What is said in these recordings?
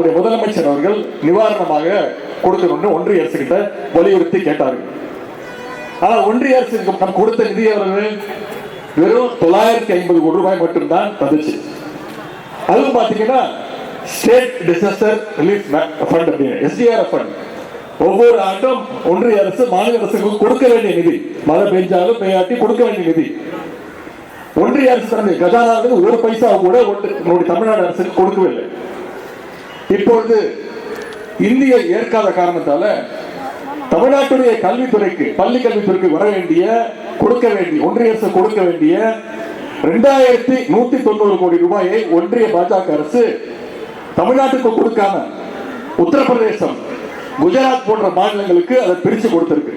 முதலமைச்சர் அவர்கள் நிவாரணமாக கொடுக்கணும்னு ஒன்றிய அரசு கிட்ட வலியுறுத்தி கேட்டார்கள். ஆனா ஒன்றிய அரசுக்கு நம்ம கொடுத்த நிதி எவ்வளவு? வெறும் தொள்ளாயிரத்தி ஐம்பது கோடி ரூபாய் மட்டும்தான் தந்துச்சு. அதுவும் பார்த்தீங்கன்னா ஸ்டேட் டிசாஸ்டர் ரிலீஃப் ஃபண்ட் அப்படின்னு எஸ்டிஆர் ஃபண்ட். ஒவ்வொரு ஆண்டும் ஒன்றிய அரசு மாநில அரசுக்கு கொடுக்க வேண்டிய நிதி. மழை பெஞ்சாலும் பெய்யாட்டி கொடுக்க வேண்டிய நிதி. ஒன்றிய அரசு தனது கஜானாவில் ஒரு பைசா கூட ஒன்று- நம்முடைய தமிழ்நாடு அரசுக்கு கொடுக்கவில்லை. இப்பொழுது இந்திய ஏற்காத காரணத்தால தமிழ்நாட்டுடைய கல்வித்துறைக்கு பள்ளி கல்வித்துறைக்கு வர வேண்டிய கொடுக்க வேண்டிய ஒன்றிய அரசு கொடுக்க வேண்டிய ரெண்டாயிரத்தி நூத்தி தொண்ணூறு கோடி ரூபாயை ஒன்றிய பாஜக அரசு தமிழ்நாட்டுக்கு கொடுக்காம உத்தரப்பிரதேசம் குஜராத் போன்ற மாநிலங்களுக்கு அதை பிரிச்சு கொடுத்திருக்கு.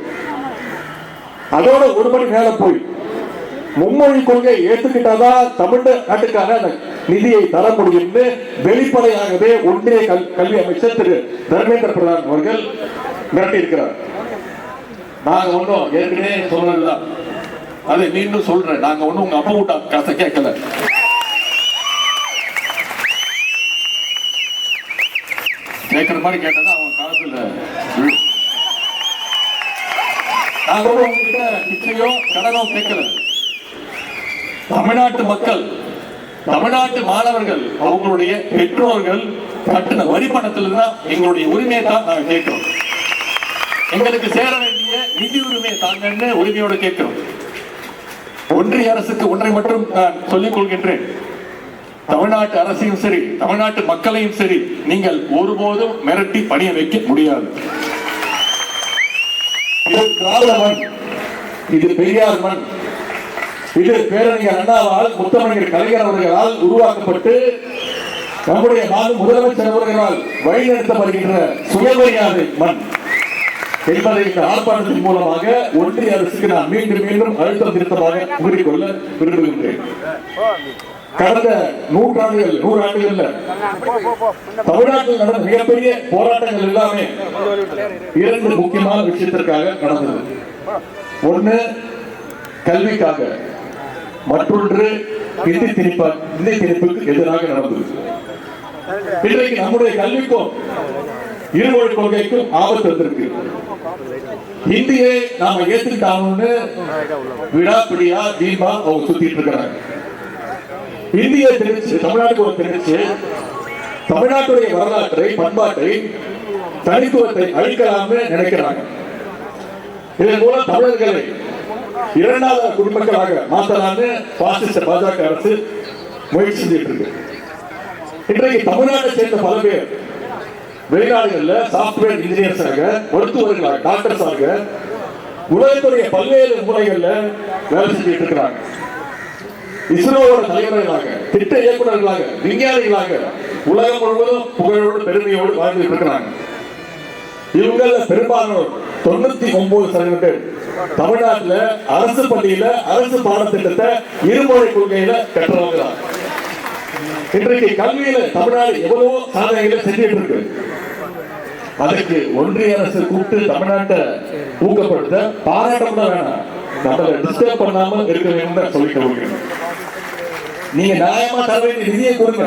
அதோட ஒரு மணி மேல போய் மும்மொழி கொள்கை ஏத்துக்கிட்டாதான் தமிழ்நாட்டுக்கான அந்த நிதியை தர முடியும்னு வெளிப்படையாகவே ஒன்றிய கல்- கல்வி அமைச்சர் திரு தர்மேந்திர பிரதான் அவர்கள் மிரட்டியிருக்கிறார். நாங்க ஒன்றும் ஏற்கனவே சொன்னதுதான். அதை மீண்டும் சொல்றேன். நாங்க ஒன்றும் உங்க அப்பா விட்டா காசை கேட்கல. கேட்கிற மாதிரி கேட்டதா அவன் காலத்துல நாங்க உங்ககிட்ட நிச்சயம் கடனும் கேட்கல. தமிழ்நாட்டு மக்கள் தமிழ்நாட்டு மாணவர்கள் அவங்களுடைய பெற்றோர்கள் கட்டின வரி பணத்துல தான் எங்களுடைய உரிமையை தான் நாங்கள் கேட்கிறோம். எங்களுக்கு சேர வேண்டிய நிதி உரிமையை தாங்கன்னு உரிமையோடு கேட்கிறோம். ஒன்றிய அரசுக்கு ஒன்றை மட்டும் நான் சொல்லிக் கொள்கின்றேன். தமிழ்நாட்டு அரசையும் சரி தமிழ்நாட்டு மக்களையும் சரி நீங்கள் ஒருபோதும் மிரட்டி பணிய வைக்க முடியாது. இது திராவிட மண் இது பெரியார் மண். இது பேரறிஞர் அண்ணாவால் முத்தமிழர் கலைஞர் அவர்களால் உருவாக்கப்பட்டு நம்முடைய மாநில முதலமைச்சர் அவர்களால் வழிநடத்தப்படுகின்ற சுயமரியாதை மண் என்பதை இந்த ஆர்ப்பாட்டத்தின் மூலமாக ஒன்றிய அரசுக்கு நான் மீண்டும் மீண்டும் அழுத்தம் திருத்தமாக கூறிக்கொள்ள விரும்புகின்றேன். கடந்த நூற்றாண்டுகள் நூறு ஆண்டுகள்ல தமிழ்நாட்டில் நடந்த மிகப்பெரிய போராட்டங்கள் எல்லாமே இரண்டு முக்கியமான விஷயத்திற்காக நடந்தது. ஒண்ணு கல்விக்காக. மற்றொன்று இந்தி திணிப்பா இந்தி திணிப்புக்கு எதிராக நடந்தது. இன்றைக்கு நம்முடைய கல்விக்கும் இருமொழி கொள்கைக்கும் ஆபத்து வந்திருக்கு. இந்தியை நாம ஏத்துக்கிட்டாங்கன்னு விடாப்பிடியா தீபா அவங்க சுத்திட்டு இருக்கிறாங்க. இந்திய தெரிவிச்சு தமிழ்நாட்டுக்கு ஒரு தெரிவிச்சு தமிழ்நாட்டுடைய வரலாற்றை பண்பாட்டை தனித்துவத்தை அழிக்கலாம்னு நினைக்கிறாங்க. இதன் மூலம் தமிழர்களை இரண்டாவது குடிமக்களாக மாற்றலாம்னு பாசிஸ்ட பாஜக அரசு முயற்சி செஞ்சிட்டு இருக்கு இன்றைக்கு தமிழ்நாட்டை சேர்ந்த பல பேர் வெளிநாடுகள்ல சாப்ட்வேர் இன்ஜினியர்ஸாக மருத்துவர்களாக டாக்டர்ஸாக உலகத்துடைய பல்வேறு முறைகளில் வேலை செஞ்சுட்டு இருக்கிறாங்க இஸ்ரோவோட தலைவர்களாக திட்ட இயக்குநர்களாக விஞ்ஞானிகளாக உலகம் முழுவதும் புகழோடு பெருமையோடு வாழ்ந்துட்டு இருக்கிறாங்க. இவங்கள பெரும்பாலானோர் தொண்ணூத்தி ஒன்பது சதவீதம் பேர் தமிழ்நாட்டுல அரசு பள்ளியில அரசு பாடத்திட்டத்தை இருமொழி கொள்கையில கற்றவங்க தான் இன்றைக்கு கல்வியில தமிழ்நாடு எவ்வளவோ சாதனைகளை செஞ்சுட்டு இருக்கு. அதற்கு ஒன்றிய அரசு கூப்பிட்டு தமிழ்நாட்டை ஊக்கப்படுத்த பாராட்டம் கூட வேணாம். நம்மளை டிஸ்டர்ப் பண்ணாம இருக்க வேண்டும் சொல்லிட்டு நீங்க நியாயமா தர வேண்டிய நிதியை கொடுங்க.